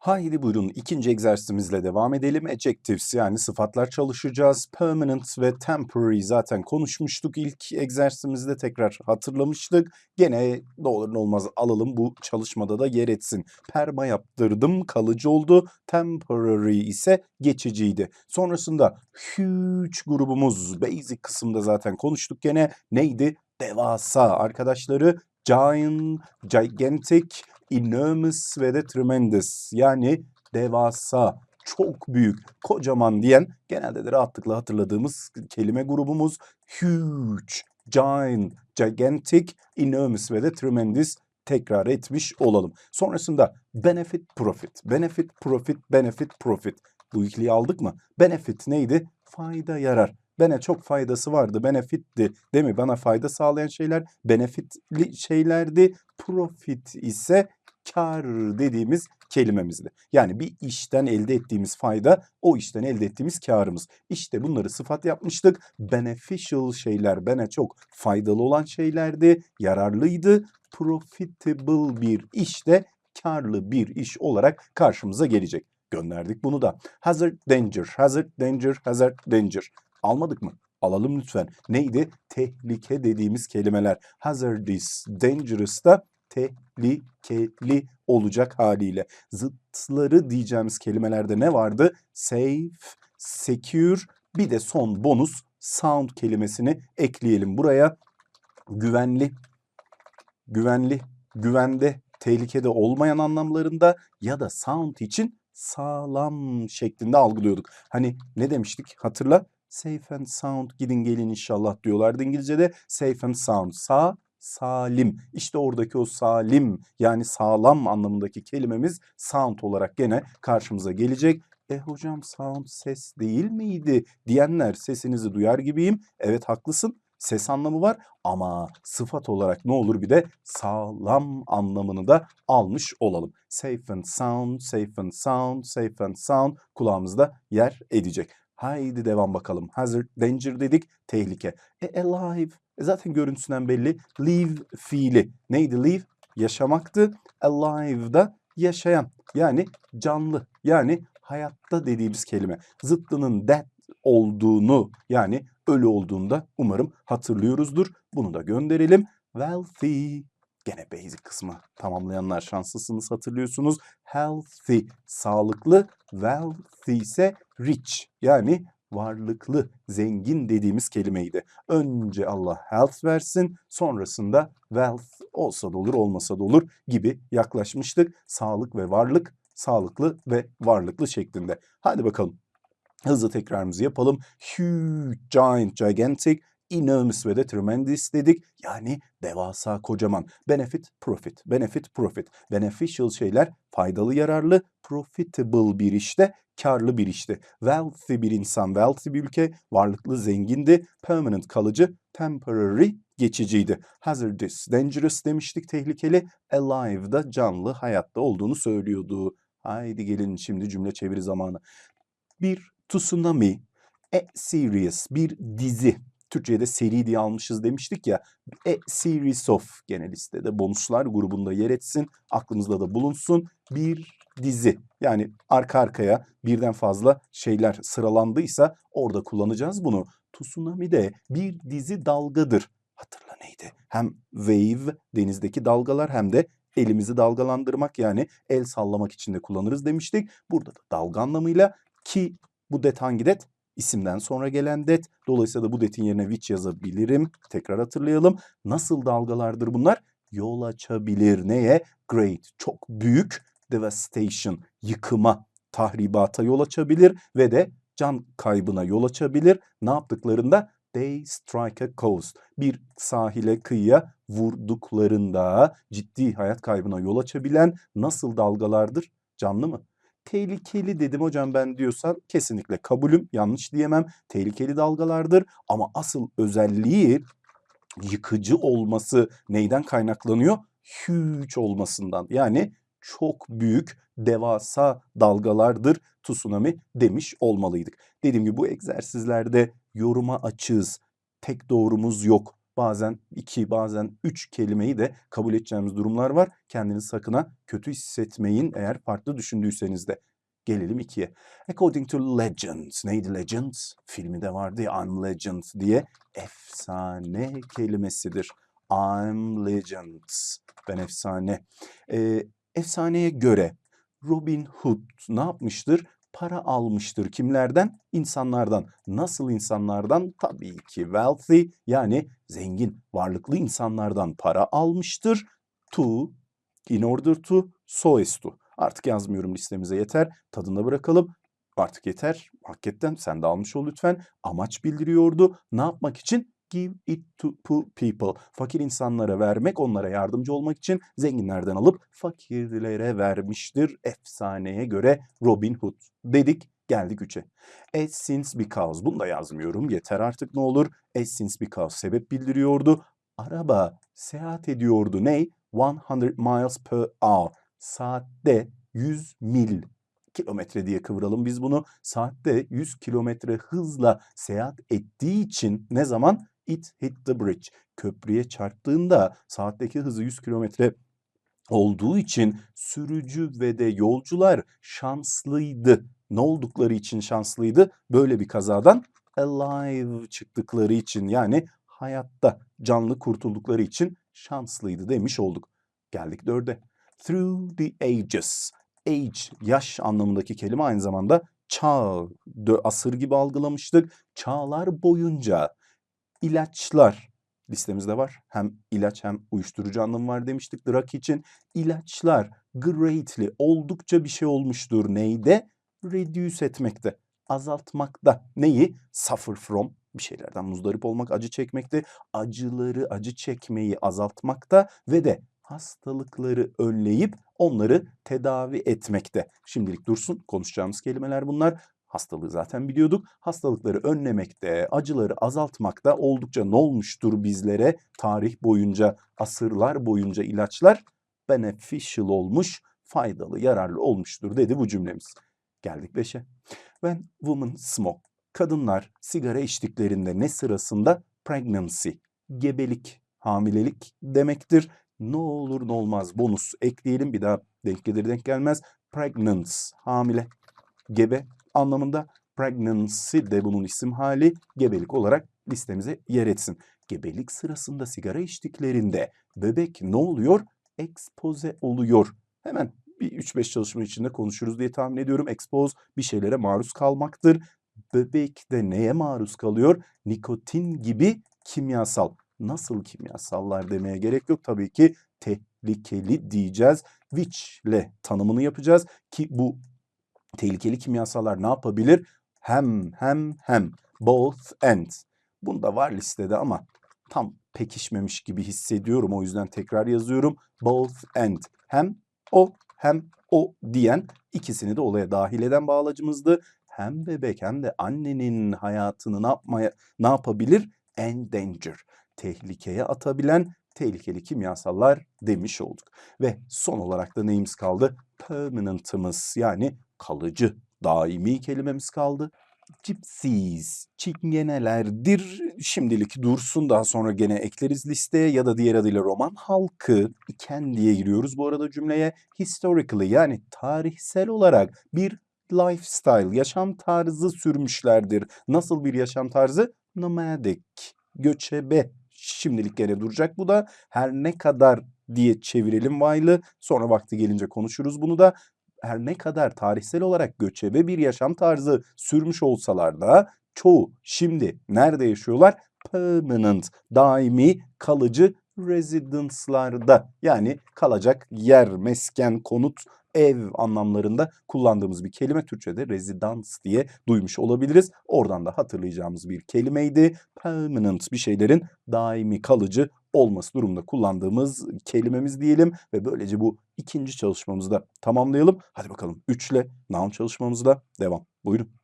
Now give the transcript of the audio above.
Haydi buyurun ikinci egzersizimizle devam edelim. Adjectives yani sıfatlar çalışacağız. Permanent ve temporary zaten konuşmuştuk ilk egzersizimizde tekrar hatırlamıştık. Gene ne olmaz alalım bu çalışmada da yer etsin. Perma yaptırdım kalıcı oldu. Temporary ise geçiciydi. Sonrasında huge grubumuz basic kısımda zaten konuştuk gene. Neydi? Devasa arkadaşları giant, gigantic, enormous ve de tremendous yani devasa, çok büyük, kocaman diyen genelde de rahatlıkla hatırladığımız kelime grubumuz huge, giant, gigantic, enormous ve de tremendous tekrar etmiş olalım. Sonrasında benefit, profit, benefit, profit, benefit, profit. Bu ikiliyi aldık mı? Benefit neydi? Fayda, yarar. Bana çok faydası vardı. Benefitti değil mi? Bana fayda sağlayan şeyler benefitli şeylerdi. Profit ise kar dediğimiz kelimemizdi. Yani bir işten elde ettiğimiz fayda o işten elde ettiğimiz karımız. İşte bunları sıfat yapmıştık. Beneficial şeyler bana çok faydalı olan şeylerdi. Yararlıydı. Profitable bir işte karlı bir iş olarak karşımıza gelecek. Gönderdik bunu da. Hazard, danger, hazard, danger, hazard, danger. Almadık mı? Alalım lütfen. Neydi? Tehlike dediğimiz kelimeler. Hazardous, dangerous da tehlikeli olacak haliyle. Zıtları diyeceğimiz kelimelerde ne vardı? Safe, secure, bir de son bonus sound kelimesini ekleyelim buraya. Güvenli, güvenli, güvende, tehlikede olmayan anlamlarında ya da sound için sağlam şeklinde algılıyorduk. Hani ne demiştik hatırla? Safe and sound gidin gelin inşallah diyorlardı İngilizce'de. Safe and sound sağ salim. İşte oradaki o salim yani sağlam anlamındaki kelimemiz sound olarak gene karşımıza gelecek. E hocam sound ses değil miydi diyenler sesinizi duyar gibiyim. Evet haklısın ses anlamı var ama sıfat olarak ne olur bir de sağlam anlamını da almış olalım. Safe and sound, safe and sound, safe and sound kulağımızda yer edecek. Haydi devam bakalım. Hazard, danger dedik, tehlike. E alive, e zaten görüntüsünden belli. Live fiili. Neydi live? Yaşamaktı. Alive da yaşayan. Yani canlı. Yani hayatta dediğimiz kelime. Zıttının dead olduğunu yani ölü olduğunda umarım hatırlıyoruzdur. Bunu da gönderelim. Wealthy. Gene basic kısmı tamamlayanlar şanslısınız hatırlıyorsunuz. Healthy, sağlıklı. Wealthy ise rich yani varlıklı, zengin dediğimiz kelimeydi. Önce Allah health versin, sonrasında wealth olsa da olur, olmasa da olur gibi yaklaşmıştık. Sağlık ve varlık, sağlıklı ve varlıklı şeklinde. Hadi bakalım. Hızlı tekrarımızı yapalım. Huge, giant, gigantic, enormous ve de tremendous dedik. Yani devasa, kocaman. Benefit, profit. Benefit, profit. Beneficial şeyler faydalı, yararlı. Profitable bir işte, karlı bir işte. Wealthy bir insan, wealthy bir ülke. Varlıklı, zengindi. Permanent, kalıcı. Temporary, geçiciydi. Hazardous, dangerous demiştik, tehlikeli. Alive da canlı, hayatta olduğunu söylüyordu. Haydi gelin şimdi cümle çeviri zamanı. Bir tsunami, a series, bir dizi. Türkçe'de seri diye almışız demiştik ya. A series of gene listede bonuslar grubunda yer etsin. Aklımızda da bulunsun. Bir dizi yani arka arkaya birden fazla şeyler sıralandıysa orada kullanacağız bunu. Tsunami de bir dizi dalgadır. Hatırla neydi? Hem wave denizdeki dalgalar hem de elimizi dalgalandırmak yani el sallamak için de kullanırız demiştik. Burada da dalga anlamıyla ki bu det hangi det? İsimden sonra gelen det. Dolayısıyla da bu detin yerine which yazabilirim. Tekrar hatırlayalım. Nasıl dalgalardır bunlar? Yol açabilir. Neye? Great. Çok büyük. Devastation. Yıkıma, tahribata yol açabilir ve de can kaybına yol açabilir. Ne yaptıklarında? They strike a coast. Bir sahile kıyıya vurduklarında ciddi hayat kaybına yol açabilen nasıl dalgalardır? Canlı mı? Tehlikeli dedim hocam ben diyorsan kesinlikle kabulüm yanlış diyemem. Tehlikeli dalgalardır ama asıl özelliği yıkıcı olması neyden kaynaklanıyor? Huge olmasından yani çok büyük devasa dalgalardır tsunami demiş olmalıydık. Dediğim gibi bu egzersizlerde yoruma açığız. Tek doğrumuz yok. Bazen 2 bazen 3 kelimeyi de kabul edeceğimiz durumlar var. Kendinizi sakın ha kötü hissetmeyin eğer farklı düşündüyseniz de. Gelelim 2'ye. According to legends. Neydi legends? Filmi de vardı ya I'm Legend diye. Efsane kelimesidir. I'm Legends. Ben efsane. Ee, efsaneye göre Robin Hood ne yapmıştır? Para almıştır. Kimlerden? İnsanlardan. Nasıl insanlardan? Tabii ki wealthy yani zengin, varlıklı insanlardan para almıştır. To, in order to, so as to. Artık yazmıyorum listemize yeter. Tadında bırakalım. Artık yeter. Hakikaten sen de almış ol lütfen. Amaç bildiriyordu. Ne yapmak için? Give it to poor people. Fakir insanlara vermek, onlara yardımcı olmak için zenginlerden alıp fakirlere vermiştir. Efsaneye göre Robin Hood. Dedik geldik 3'e. As since because. Bunu da yazmıyorum. Yeter artık ne olur. As since because. Sebep bildiriyordu. Araba seyahat ediyordu. Ney? 100 miles per hour. Saatte 100 mil kilometre diye kıvıralım biz bunu. Saatte 100 kilometre hızla seyahat ettiği için ne zaman? It hit the bridge. Köprüye çarptığında saatteki hızı 100 kilometre olduğu için sürücü ve de yolcular şanslıydı. Ne oldukları için şanslıydı? Böyle bir kazadan alive çıktıkları için yani hayatta canlı kurtuldukları için şanslıydı demiş olduk. Geldik dörde. Through the ages. Age, yaş anlamındaki kelime aynı zamanda çağ, asır gibi algılamıştık. Çağlar boyunca ilaçlar listemizde var. Hem ilaç hem uyuşturucu anlamı var demiştik drug için. İlaçlar greatly oldukça bir şey olmuştur. Neyde? Reduce etmekte, azaltmakta. Neyi? Suffer from bir şeylerden muzdarip olmak, acı çekmekte. Acıları, acı çekmeyi azaltmakta ve de hastalıkları önleyip onları tedavi etmekte. Şimdilik dursun konuşacağımız kelimeler bunlar. Hastalığı zaten biliyorduk. Hastalıkları önlemekte, acıları azaltmakta oldukça ne olmuştur bizlere tarih boyunca, asırlar boyunca ilaçlar beneficial olmuş, faydalı, yararlı olmuştur dedi bu cümlemiz. Geldik beşe. When women smoke. Kadınlar sigara içtiklerinde ne sırasında? Pregnancy, gebelik, hamilelik demektir. Ne olur ne olmaz bonus ekleyelim bir daha denk gelir denk gelmez. Pregnant, hamile, gebe anlamında. Pregnancy de bunun isim hali gebelik olarak listemize yer etsin. Gebelik sırasında sigara içtiklerinde bebek ne oluyor? Ekspoze oluyor. Hemen bir 3-5 çalışma içinde konuşuruz diye tahmin ediyorum. Expose bir şeylere maruz kalmaktır. Bebek de neye maruz kalıyor? Nikotin gibi kimyasal. Nasıl kimyasallar demeye gerek yok. Tabii ki tehlikeli diyeceğiz. Which ile tanımını yapacağız ki bu tehlikeli kimyasallar ne yapabilir? Hem hem hem both and. Bunda var listede ama tam pekişmemiş gibi hissediyorum. O yüzden tekrar yazıyorum. Both and. Hem o hem o diyen ikisini de olaya dahil eden bağlacımızdı. Hem bebek hem de annenin hayatını ne yapmaya ne yapabilir? Endanger. Tehlikeye atabilen tehlikeli kimyasallar demiş olduk. Ve son olarak da neyimiz kaldı? Permanent'ımız yani kalıcı, daimi kelimemiz kaldı. Gypsies, çingenelerdir. Şimdilik dursun daha sonra gene ekleriz listeye ya da diğer adıyla roman halkı iken diye giriyoruz bu arada cümleye. Historically yani tarihsel olarak bir lifestyle, yaşam tarzı sürmüşlerdir. Nasıl bir yaşam tarzı? Nomadic, göçebe. Şimdilik gene duracak bu da. Her ne kadar diye çevirelim while'ı. Sonra vakti gelince konuşuruz bunu da her ne kadar tarihsel olarak göçebe bir yaşam tarzı sürmüş olsalar da çoğu şimdi nerede yaşıyorlar? Permanent, daimi, kalıcı residence'larda yani kalacak yer, mesken, konut, ev anlamlarında kullandığımız bir kelime Türkçe'de rezidans diye duymuş olabiliriz. Oradan da hatırlayacağımız bir kelimeydi. Permanent bir şeylerin daimi kalıcı olması durumunda kullandığımız kelimemiz diyelim ve böylece bu ikinci çalışmamızı da tamamlayalım. Hadi bakalım 3 ile noun çalışmamızda devam. Buyurun.